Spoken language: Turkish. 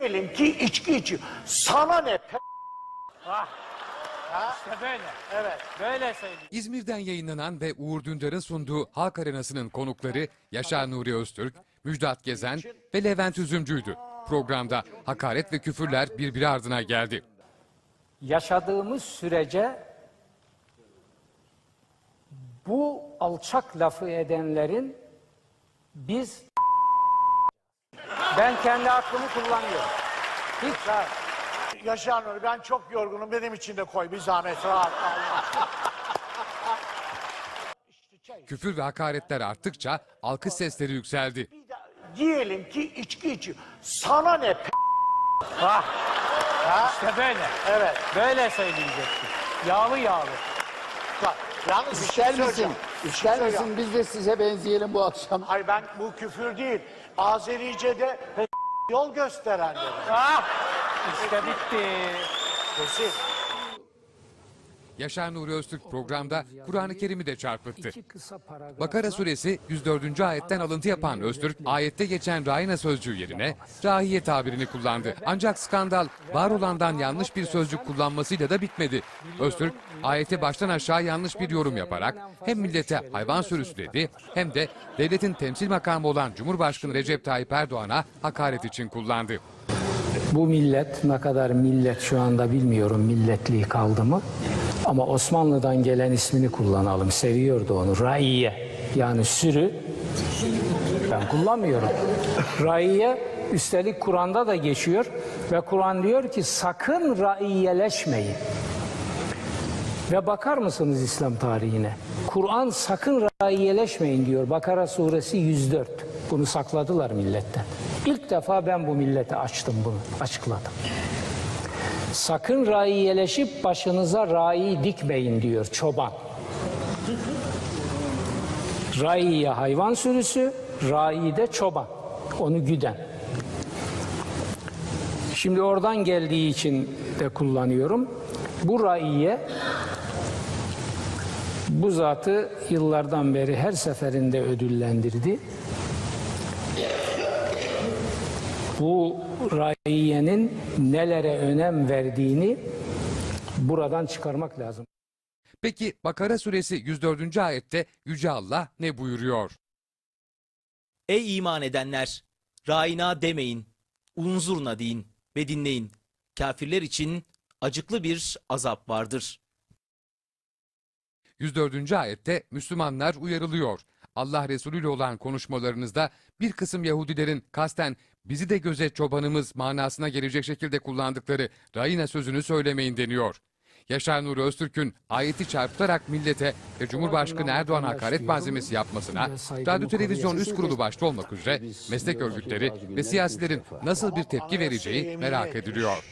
Diyelim ki içki içiyor. Sana ne? pe- İşte böyle. Evet. Böyle söyleyeyim. İzmir'den yayınlanan ve Uğur Dündar'ın sunduğu Halk Arenası'nın konukları Yaşar Nuri Öztürk, Müjdat Gezen ve Levent Üzümcü'ydü. Programda hakaret ve küfürler birbiri ardına geldi. Yaşadığımız sürece bu alçak lafı edenlerin biz ben kendi aklımı kullanıyorum. Hiç Yaşar Nuri ben çok yorgunum. Benim için de koy bir zahmet rahat. Küfür ve hakaretler arttıkça alkış sesleri yükseldi. Diyelim ki içki içiyor. Sana ne? pe- işte böyle. Evet. Böyle söyleyeceksin. Yağlı yağlı. Bak, yalnız bir şey söyleyeceğim. İster söyleyeceğim. misin biz de size benzeyelim bu akşam? Hayır ben bu küfür değil. Azerice'de yol gösteren dedim. Ah! İşte bitti. Kesin. Yaşar Nuri Öztürk programda Kur'an-ı Kerim'i de çarpıttı. İki kısa paragraf. Bakara suresi 104. ayetten alıntı yapan Öztürk, ayette geçen Rahina sözcüğü yerine rahiye tabirini kullandı. Ancak skandal var olandan yanlış bir sözcük kullanmasıyla da bitmedi. Öztürk, ayete baştan aşağı yanlış bir yorum yaparak hem millete hayvan sürüsü dedi hem de devletin temsil makamı olan Cumhurbaşkanı Recep Tayyip Erdoğan'a hakaret için kullandı. Bu millet ne kadar millet şu anda bilmiyorum milletliği kaldı mı? Ama Osmanlı'dan gelen ismini kullanalım. Seviyordu onu. Raiye yani sürü. Ben kullanmıyorum. Raiye üstelik Kur'an'da da geçiyor ve Kur'an diyor ki sakın raiyeleşmeyin. Ve bakar mısınız İslam tarihine? Kur'an sakın raiyeleşmeyin diyor. Bakara suresi 104. Bunu sakladılar milletten. İlk defa ben bu millete açtım bunu, açıkladım. Sakın raiyeleşip başınıza rai dikmeyin diyor çoban. Raiye hayvan sürüsü, rai de çoban. Onu güden. Şimdi oradan geldiği için de kullanıyorum. Bu raiye bu zatı yıllardan beri her seferinde ödüllendirdi. Bu raiyenin nelere önem verdiğini buradan çıkarmak lazım. Peki Bakara suresi 104. ayette Yüce Allah ne buyuruyor? Ey iman edenler! Raina demeyin, unzurna deyin ve dinleyin. Kafirler için acıklı bir azap vardır. 104. ayette Müslümanlar uyarılıyor. Allah Resulü ile olan konuşmalarınızda bir kısım Yahudilerin kasten bizi de gözet çobanımız manasına gelecek şekilde kullandıkları rayina sözünü söylemeyin deniyor. Yaşar Nuri Öztürk'ün ayeti çarpıtarak millete ve Cumhurbaşkanı Erdoğan hakaret malzemesi yapmasına Radyo Televizyon Üst Kurulu başta olmak üzere meslek örgütleri ve siyasilerin nasıl bir tepki vereceği merak ediliyor.